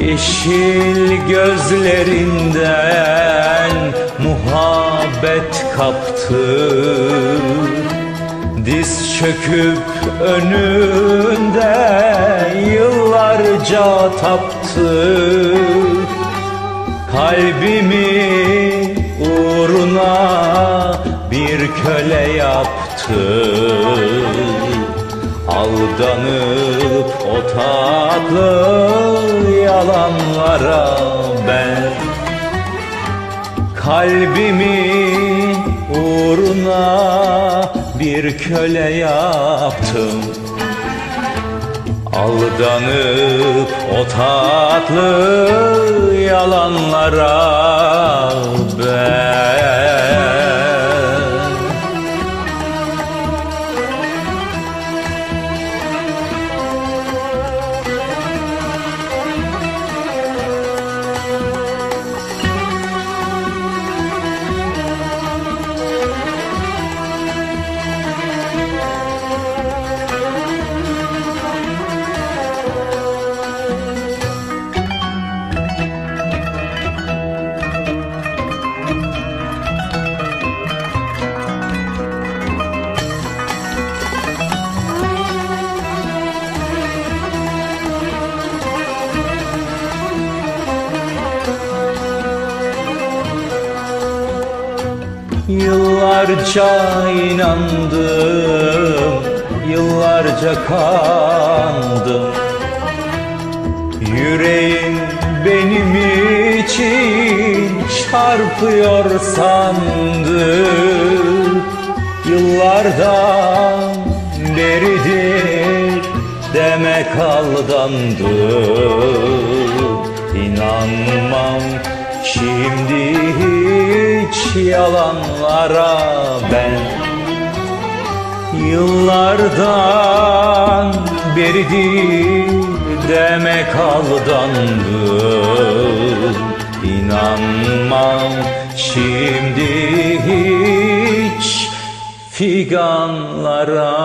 Yeşil gözlerinden muhabbet kaptı. Diz çöküp önünde yıllarca taptı. Kalbimi uğruna bir köle yaptı. Aldanıp o tatlı yalanlara ben Kalbimi uğruna bir köle yaptım. Aldanıp o tatlı yalanlara ben Yıllarca inandım, yıllarca kandım Yüreğim benim için çarpıyor sandım Yıllardan beridir demek aldandım İnanmam şimdi yalanlara ben Yıllardan beridir demek aldandım İnanmam şimdi hiç figanlara